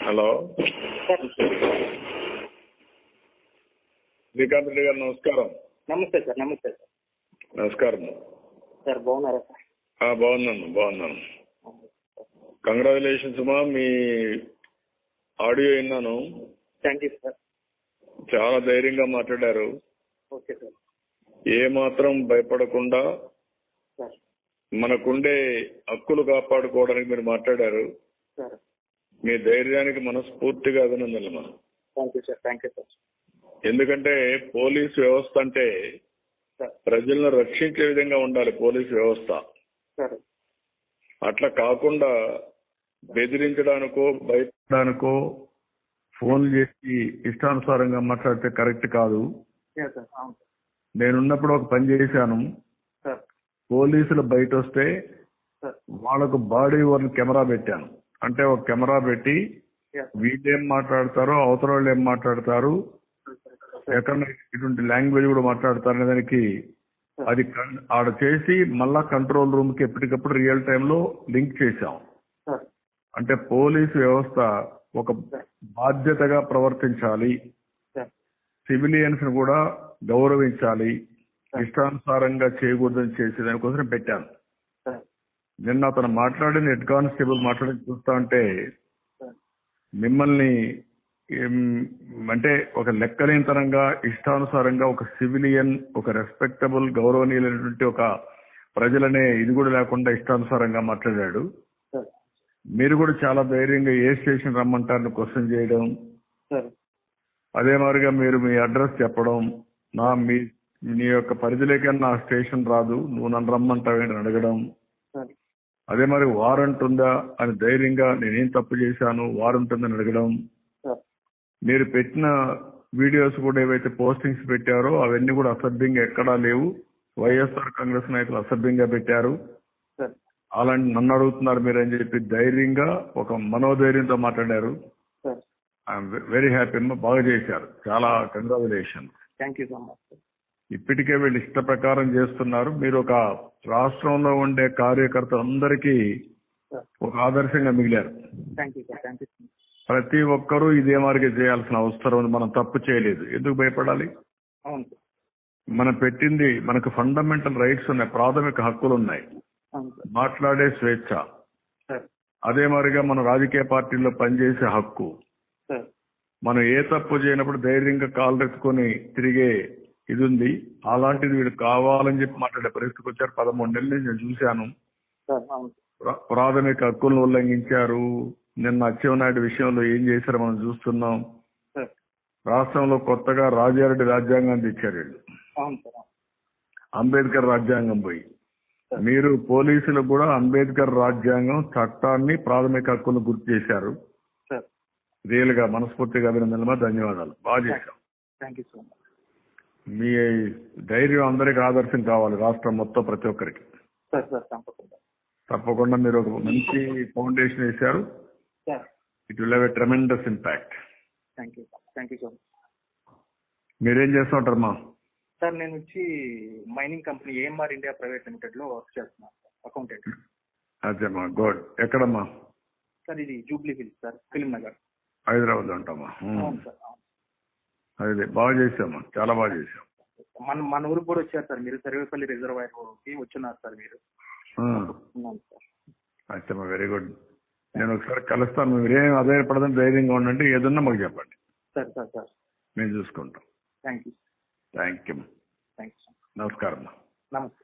Hello. Srikanth Reddy గారు నమస్కారం. నమస్తే సార్ నమస్తే సార్. నమస్కారం. సార్ బాగున్నారా సార్? బాగున్నాను బాగున్నాను. కంగ్రాచులేషన్స్ మా మీ ఆడియో విన్నాను. థ్యాంక్ యూ సార్ చాలా ధైర్యంగా మాట్లాడారు. Okay sir. ఏ మాత్రం భయపడకుండా సార్. మనకుండే హక్కులు కాపాడుకోవడానికి మీరు మాట్లాడారు. సార్ మీ ధైర్యానికి మనస్ఫూర్తిగా అభినందనలు మనం ఎందుకంటే పోలీస్ వ్యవస్థ అంటే ప్రజలను రక్షించే విధంగా ఉండాలి పోలీస్ వ్యవస్థ. అట్లా కాకుండా బెదిరించడానికో భయపడడానికో ఫోన్ చేసి ఇష్టానుసారంగా మాట్లాడితే కరెక్ట్ కాదు. నేనున్నప్పుడు ఒక పని చేశాను. పోలీసులు బయట వస్తే వాళ్ళకు బాడీ వర్న్ కెమెరా పెట్టాను. అంటే ఒక కెమెరా పెట్టి వీళ్ళేం మాట్లాడతారో అవతల వాళ్ళు ఏం మాట్లాడతారు ఎక్కడ ఇటువంటి లాంగ్వేజ్ కూడా మాట్లాడతారు అనే దానికి అది ఆడ చేసి మళ్ళా కంట్రోల్ రూమ్కి ఎప్పటికప్పుడు రియల్ టైంలో లింక్ చేశాం. అంటే పోలీస్ వ్యవస్థ ఒక బాధ్యతగా ప్రవర్తించాలి. సివిలియన్స్ను కూడా గౌరవించాలి. ఇష్టానుసారంగా చేయకూడదని చేసి దానికోసం పెట్టాను. నిన్న అతను మాట్లాడిన హెడ్ కానిస్టేబుల్ మాట్లాడి చూస్తా ఉంటే మిమ్మల్ని అంటే ఒక లెక్కలేనితనంగా ఇష్టానుసారంగా ఒక సివిలియన్ ఒక రెస్పెక్టబుల్ గౌరవనీయులైనటువంటి ఒక ప్రజలనే ఇది కూడా లేకుండా ఇష్టానుసారంగా మాట్లాడాడు. మీరు కూడా చాలా ధైర్యంగా ఏ స్టేషన్ రమ్మంటారని క్వశ్చన్ చేయడం. అదే మాదిరిగా మీరు మీ అడ్రస్ చెప్పడం నా మీ నీ యొక్క పరిధిలోకి నా స్టేషన్ రాదు. నువ్వు నన్ను రమ్మంటావేంటి అడగడం. అదే మరి వారంట్ ఉందా అని ధైర్యంగా నేనేం తప్పు చేశాను వారంట్ ఉందని అడగడం. మీరు పెట్టిన వీడియోస్ కూడా ఏవైతే పోస్టింగ్స్ పెట్టారో అవన్నీ కూడా అసభ్యంగా ఎక్కడా లేవు. వైఎస్ఆర్ కాంగ్రెస్ నాయకులు అసభ్యంగా పెట్టారు. అలాంటి నన్ను అడుగుతున్నారు మీరు అని చెప్పి ధైర్యంగా ఒక మనోధైర్యంతో మాట్లాడారు. ఐఎమ్ వెరీ హ్యాపీ బాగా చేశారు. చాలా congratulation thank you so much. ఇప్పటికే వీళ్ళు ఇష్ట ప్రకారం చేస్తున్నారు. మీరు ఒక రాష్ట్రంలో ఉండే కార్యకర్తలందరికీ సార్ ఒక ఆదర్శంగా మిగిలారు. ప్రతి ఒక్కరూ ఇదే మార్గం చేయాల్సిన అవసరం ఉంది. మనం తప్పు చేయలేదు. ఎందుకు భయపడాలి? మనం పెట్టింది మనకు ఫండమెంటల్ రైట్స్ ఉన్నాయి ప్రాథమిక హక్కులు ఉన్నాయి. మాట్లాడే స్వేచ్ఛ. అదే మాదిరిగా మన రాజకీయ పార్టీల్లో పనిచేసే హక్కు. మనం ఏ తప్పు చేయనప్పుడు ధైర్యంగా ఎత్తుకొని తిరిగే ఇది ఉంది అలాంటిది వీడు కావాలని చెప్పి మాట్లాడే పరిస్థితికి వచ్చారు. పదమూడు నెలల నేను చూశాను. ప్రాథమిక హక్కులను ఉల్లంఘించారు. నిన్న అచ్చెన్నాయుడు విషయంలో ఏం చేశారో మనం చూస్తున్నాం. రాష్ట్రంలో కొత్తగా రాజారెడ్డి రాజ్యాంగం తెచ్చారు వీళ్ళు. అంబేద్కర్ రాజ్యాంగం పోయి. మీరు పోలీసులు కూడా అంబేద్కర్ రాజ్యాంగం చట్టాన్ని ప్రాథమిక హక్కులను గుర్తు చేశారు. రియల్గా మనస్ఫూర్తిగా అభినందనమా ధన్యవాదాలు. బాగా చేశాం థ్యాంక్ యూ సో మచ్. మీ ధైర్యం అందరికి ఆదర్శం కావాలి రాష్ట్రం మొత్తం ప్రతి ఒక్కరికి. సార్ సార్ తప్పకుండా. తప్పకుండా మీరు ఒక మంచి ఫౌండేషన్ వేశారు. Sir it will have a tremendous impact మీరేం చేస్తూ ఉంటారమ్మా సార్ నేను వచ్చి mining company AMR India private లిమిటెడ్లో work చేస్తున్నాను అకౌంటెంట్ అదేమ్మా గుడ్. ఎక్కడమ్మా? సార్ ఇది Jubilee Hills sir Film Nagar. హైదరాబాద్లో ఉంటామా? అవును సార్. అదే బాగా చేసామా చాలా బాగా చేసాం మన మన ఊరికి కూడా వచ్చారు సార్ మీరు సర్వేపల్లి రిజర్వాయర్కి వచ్చినారు సార్ మీరు. అచ్చమ్మా వెరీ గుడ్. నేను ఒకసారి కలుస్తాను మీరేం అదే పడదని ధైర్యంగా ఉండండి ఏదన్నా మాకు చెప్పండి. Sir sir sir. మేము చూసుకుంటాం. Thank you thank you thank you నమస్కారం నమస్తే.